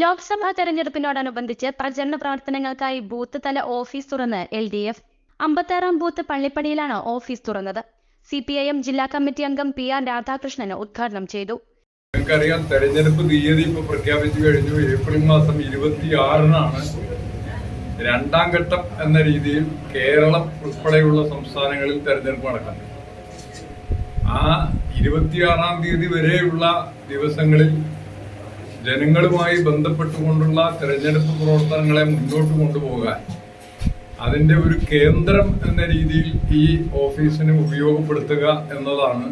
ലോക്സഭാ തെരഞ്ഞെടുപ്പിനോടനുബന്ധിച്ച് പ്രചരണ പ്രവർത്തനങ്ങൾക്കായി ബൂത്ത് തല ഓഫീസ് തുറന്ന് എൽ ഡി എഫ് അമ്പത്താറാം ബൂത്ത് പള്ളിപ്പടിയിലാണ് ഓഫീസ് തുറന്നത്. സി പി ഐ എം ജില്ലാ കമ്മിറ്റി അംഗം പി ആർ രാധാകൃഷ്ണൻ ഉദ്ഘാടനം ചെയ്തു. നിങ്ങൾക്കറിയാം തെരഞ്ഞെടുപ്പ് തീയതി ഇപ്പൊ പ്രഖ്യാപിച്ചു കഴിഞ്ഞു. ഏപ്രിൽ മാസം ഇരുപത്തി ആറിനാണ് രണ്ടാം ഘട്ടം എന്ന രീതിയിൽ കേരളം ഉൾപ്പെടെയുള്ള സംസ്ഥാനങ്ങളിൽ തെരഞ്ഞെടുപ്പ് നടക്കുന്നത്. ആ ഇരുപത്തിയാറാം തീയതി വരെയുള്ള ദിവസങ്ങളിൽ ജനങ്ങളുമായി ബന്ധപ്പെട്ടുകൊണ്ടുള്ള തെരഞ്ഞെടുപ്പ് പ്രവർത്തനങ്ങളെ മുന്നോട്ട് കൊണ്ടുപോകാൻ അതിന്റെ ഒരു കേന്ദ്രം എന്ന രീതിയിൽ ഈ ഓഫീസിനെ ഉപയോഗപ്പെടുത്തുക എന്നതാണ്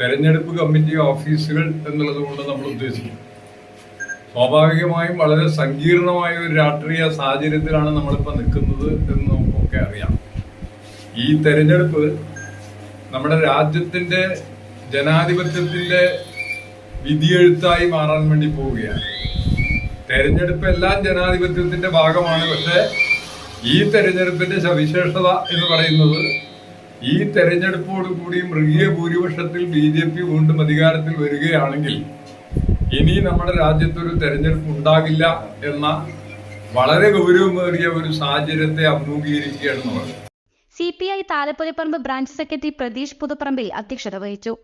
തെരഞ്ഞെടുപ്പ് കമ്മിറ്റി ഓഫീസുകൾ എന്നുള്ളത് കൊണ്ട് നമ്മൾ ഉദ്ദേശിക്കുന്നത്. സ്വാഭാവികമായും വളരെ സങ്കീർണമായ ഒരു രാഷ്ട്രീയ സാഹചര്യത്തിലാണ് നമ്മളിപ്പോൾ നിൽക്കുന്നത് എന്ന് നമുക്കൊക്കെ അറിയാം. ഈ തെരഞ്ഞെടുപ്പ് നമ്മുടെ രാജ്യത്തിന്റെ ജനാധിപത്യത്തിന്റെ വിധിയെഴുത്തായി മാറാൻ വേണ്ടി പോവുകയാണ്. തെരഞ്ഞെടുപ്പ് എല്ലാം ജനാധിപത്യത്തിന്റെ ഭാഗമാണ്. പക്ഷെ ഈ തെരഞ്ഞെടുപ്പിന്റെ സവിശേഷത എന്ന് പറയുന്നത് ഈ തെരഞ്ഞെടുപ്പോട് കൂടി മൃഗീയ ഭൂരിപക്ഷത്തിൽ ബി ജെ പി വീണ്ടും അധികാരത്തിൽ വരികയാണെങ്കിൽ ഇനി നമ്മുടെ രാജ്യത്തൊരു തെരഞ്ഞെടുപ്പ് ഉണ്ടാകില്ല എന്ന വളരെ ഗൗരവമേറിയ ഒരു സാഹചര്യത്തെ അഭിമുഖീകരിക്കുകയാണെന്ന് പറഞ്ഞു C P I Thalappoliparamba branch secretary Pratheesh Puthuparambil അധ്യക്ഷത വഹിച്ചു.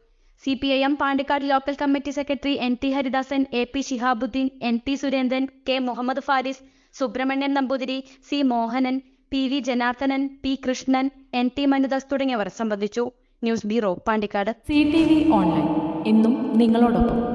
C P I M Pandikkad local committee secretary N T Haridasan A P Shihabuddin N T Surendran K Muhammad Faris Subrahmanyan Namboothiri C Mohanan P V Janardanan P Krishnan N T Manudas തുടങ്ങിയവർ സംബന്ധിച്ചു. News bureau Pandikkad. C T V online. എന്നും നിങ്ങളോടൊപ്പം.